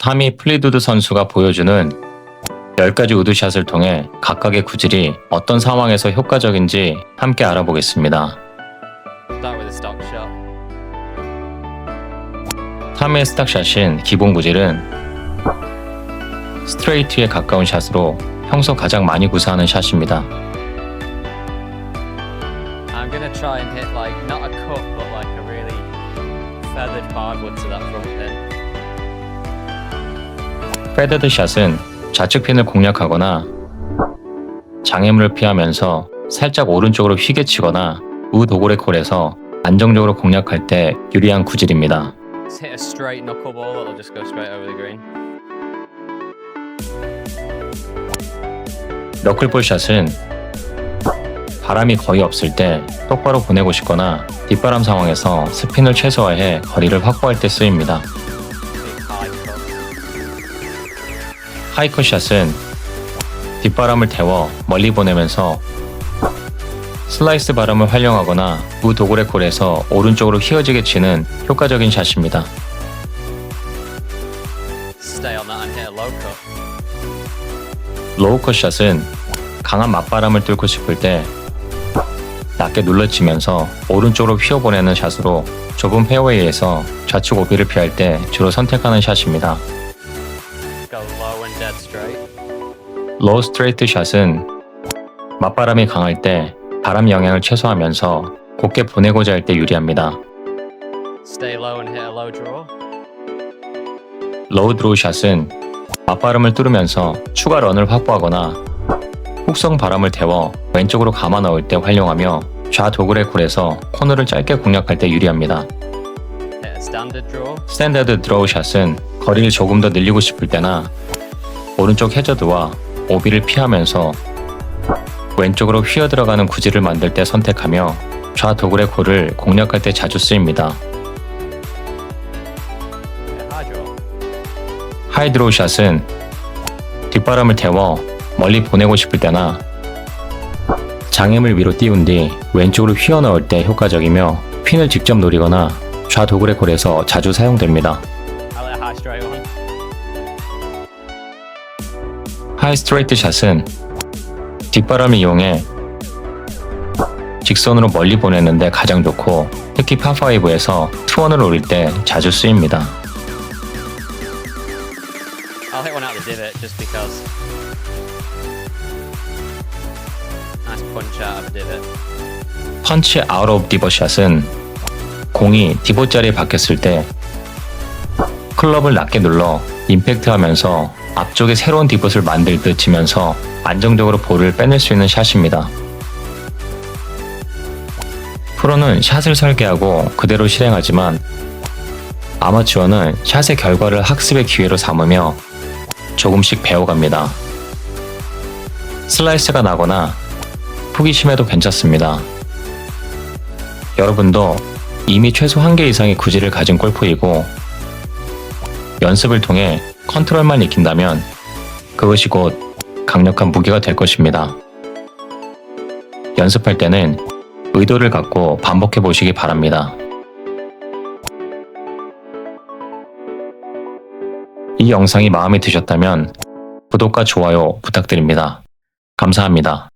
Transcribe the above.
타미 플리두드 선수가 보여주는 10가지 우드샷을 통해 각각의 구질이 어떤 상황에서 효과적인지 함께 알아보겠습니다. 타미의 스탁샷인 기본 구질은 스트레이트에 가까운 샷으로 평소 가장 많이 구사하는 샷입니다. Like like really feathered hardwood to that front pin. 페드드 샷은 좌측 핀을 공략하거나 장애물을 피하면서 살짝 오른쪽으로 휘게 치거나 우 도골의 콜에서 안정적으로 공략할 때 유리한 구질입니다. 너클볼 샷은 바람이 거의 없을 때 똑바로 보내고 싶거나 뒷바람 상황에서 스핀을 최소화해 거리를 확보할 때 쓰입니다. 하이컷 샷은 뒷바람을 태워 멀리 보내면서 슬라이스 바람을 활용하거나 우도골의 콜에서 오른쪽으로 휘어지게 치는 효과적인 샷입니다. 로우컷 샷은 강한 맞바람을 뚫고 싶을 때 낮게 눌러치면서 오른쪽으로 휘어보내는 샷으로 좁은 페어웨이에서 좌측 오비를 피할 때 주로 선택하는 샷입니다. 로우 스트레이트 샷은 맞바람이 강할 때 바람 영향을 최소화하면서 곱게 보내고자 할 때 유리합니다. Stay low and hit a low draw. 로우 드로우 샷은 맞바람을 뚫으면서 추가 런을 확보하거나 훅성 바람을 태워 왼쪽으로 감아 넣을 때 활용하며 좌 도그레 콜에서 코너를 짧게 공략할 때 유리합니다. 스탠다드 드로우 샷은 거리를 조금 더 늘리고 싶을 때나 오른쪽 해저드와 오비를 피하면서 왼쪽으로 휘어 들어가는 구질을 만들 때 선택하며 좌도그레 콜을 공략할 때 자주 쓰입니다. 하이드로우 샷은 뒷바람을 태워 멀리 보내고 싶을 때나 장애물 위로 띄운 뒤 왼쪽으로 휘어 넣을 때 효과적이며 핀을 직접 노리거나 좌도그레 콜에서 자주 사용됩니다. 하이 스트레이트 샷은 뒷바람을 이용해 직선으로 멀리 보내는데 가장 좋고 특히 파5에서 투원을 올릴 때 자주 쓰입니다. I'll hit one out the divot just because. Nice punch out of divot. 펀치 아웃 오브 디버 샷은 공이 디봇 자리에 박혔을 때 클럽을 낮게 눌러 임팩트 하면서 앞쪽에 새로운 디봇을 만들 듯 치면서 안정적으로 볼을 빼낼 수 있는 샷입니다. 프로는 샷을 설계하고 그대로 실행하지만 아마추어는 샷의 결과를 학습의 기회로 삼으며 조금씩 배워갑니다. 슬라이스가 나거나 호기심에도 괜찮습니다. 여러분도 이미 최소 한 개 이상의 구질을 가진 골프이고 연습을 통해 컨트롤만 익힌다면 그것이 곧 강력한 무기가 될 것입니다. 연습할 때는 의도를 갖고 반복해 보시기 바랍니다. 이 영상이 마음에 드셨다면 구독과 좋아요 부탁드립니다. 감사합니다.